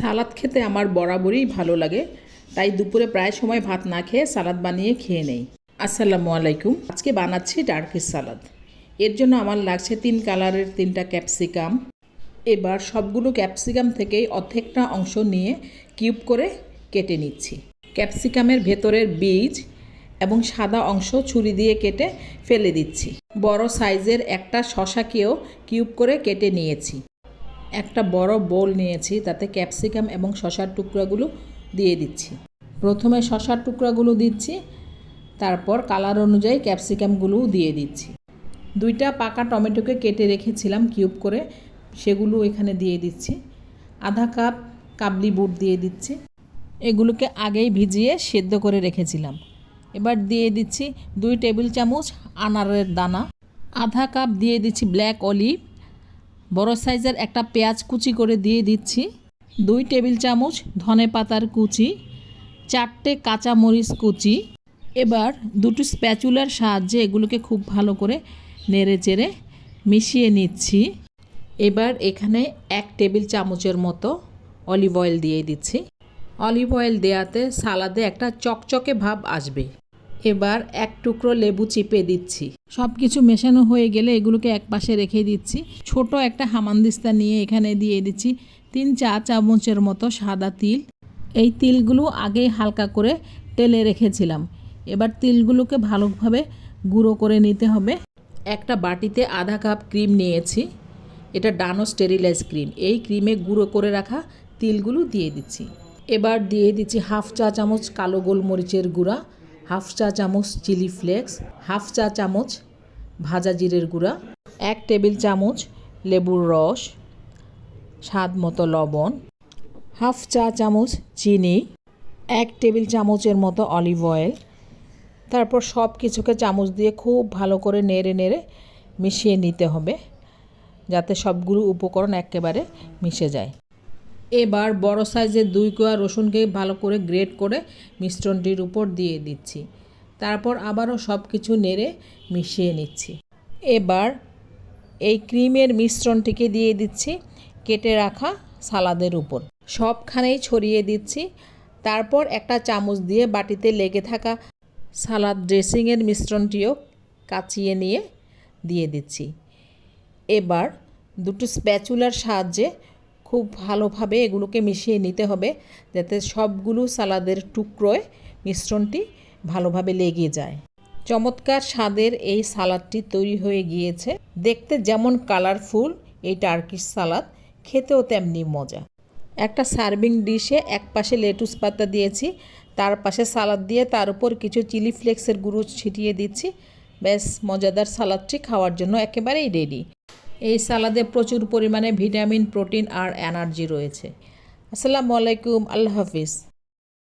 সালাদ খেতে আমার বরাবরই ভালো লাগে, তাই দুপুরে প্রায় সময় ভাত না খেয়ে সালাদ বানিয়ে খেয়ে নেই। আসসালামু আলাইকুম। আজকে বানাচ্ছি টার্কিশ সালাদ। এর জন্য আমার লাগছে তিন কালারের তিনটা ক্যাপসিকাম। এবার সবগুলো ক্যাপসিকাম থেকেই অর্ধেকটা অংশ নিয়ে কিউব করে কেটে নিচ্ছি। ক্যাপসিকামের ভেতরের বীজ এবং সাদা অংশ ছুরি দিয়ে কেটে ফেলে দিচ্ছি। বড় সাইজের একটা শশাকেও কিউব করে কেটে নিয়েছি। একটা বড় বোল নিয়েছি, তাতে ক্যাপসিকাম এবং শশার টুকরাগুলো দিয়ে দিচ্ছি। প্রথমে শশার টুকরাগুলো দিচ্ছি, তারপর কালার অনুযায়ী ক্যাপসিকামগুলোও দিয়ে দিচ্ছি। দুইটা পাকা টমেটোকে কেটে রেখেছিলাম কিউব করে, সেগুলো এখানে দিয়ে দিচ্ছি। আধা কাপ কাবলি বুট দিয়ে দিচ্ছি। এগুলোকে আগেই ভিজিয়ে সেদ্ধ করে রেখেছিলাম। এবার দিয়ে দিচ্ছি দুই টেবিল চামচ আনারের দানা। আধা কাপ দিয়ে দিচ্ছি ব্ল্যাক অলিভ। বড় সাইজের একটা পেঁয়াজ কুচি করে দিয়ে দিচ্ছি, দুই টেবিল চামচ ধনে পাতার কুচি, চারটে কাঁচা মরিচ কুচি, এবার দুটো স্প্যাচুলার সাহায্যে এগুলোকে খুব ভালো করে নেড়ে চেড়ে মিশিয়ে নিচ্ছি। এবার এখানে এক টেবিল চামচের মতো অলিভ অয়েল দিয়ে দিচ্ছি। অলিভ অয়েল দেওয়াতে সালাদে একটা চকচকে ভাব আসবে। এবার এক টুকরো লেবু চিপে দিচ্ছি। সব কিছু মেশানো হয়ে গেলে এগুলোকে এক পাশে রেখে দিচ্ছি। ছোট একটা হামানদিস্তা নিয়ে এখানে দিয়ে দিচ্ছি তিন চা চামচের মতো সাদা তিল। এই তিলগুলো আগেই হালকা করে তেলে রেখেছিলাম। এবার তিলগুলোকে ভালোভাবে গুঁড়ো করে নিতে হবে। একটা বাটিতে আধা কাপ ক্রিম নিয়েছি। এটা ডানো স্টেরিলাইজ ক্রিম। এই ক্রিমে গুঁড়ো করে রাখা তিলগুলো দিয়ে দিচ্ছি। এবার দিয়ে দিচ্ছি হাফ চা চামচ কালো গোলমরিচের গুঁড়া। হাফ চা চামচ চিলি ফ্লেক্স, হাফ চা চামচ ভাজা জিরের গুঁড়া, এক টেবিল চামচ লেবুর রস, স্বাদ মতো লবণ, হাফ চা চামচ চিনি, এক টেবিল চামচের মতো অলিভ অয়েল। তারপর সব কিছুকে চামচ দিয়ে খুব ভালো করে নেড়ে নেড়ে মিশিয়ে নিতে হবে, যাতে সবগুলো উপকরণ একেবারে মিশে যায়। এবার বড় সাইজের দুই কোয়া রসুনকে ভালো করে গ্রেট করে মিশ্রণটির উপর দিয়ে দিচ্ছি। তারপর আবারও সব কিছু নেড়ে মিশিয়ে নিচ্ছি। এবার এই ক্রিমের মিশ্রণটিকে দিয়ে দিচ্ছি কেটে রাখা সালাদের উপর। সবখানেই ছড়িয়ে দিচ্ছি। তারপর একটা চামচ দিয়ে বাটিতে লেগে থাকা সালাদ ড্রেসিংয়ের মিশ্রণটিও কাচিয়ে নিয়ে দিয়ে দিচ্ছি। এবার দুটো স্প্যাচুলার সাহায্যে খুব ভালোভাবে এগুলোকে মিশিয়ে নিতে হবে যাতে সবগুলো সালাদের টুকরোয় মিশ্রণটি ভালোভাবে লেগে যায়। চমৎকার স্বাদের এই সালাদটি তৈরি হয়ে গিয়েছে। দেখতে যেমন কালারফুল এই টার্কিশ সালাদ, খেতেও তেমনি মজা। একটা সার্ভিং ডিশে এক পাশে লেটুস পাতা দিয়েছি, তার পাশে সালাদ দিয়ে তার উপর কিছু চিলি ফ্লেক্সের গুঁড়ো ছিটিয়ে দিচ্ছি। ব্যাস, মজাদার সালাদটি খাওয়ার জন্য একেবারেই রেডি। এই সালাদে প্রচুর পরিমাণে ভিটামিন প্রোটিন আর এনার্জি রয়েছে। আসসালামু আলাইকুম আল্লাহ হাফিজ।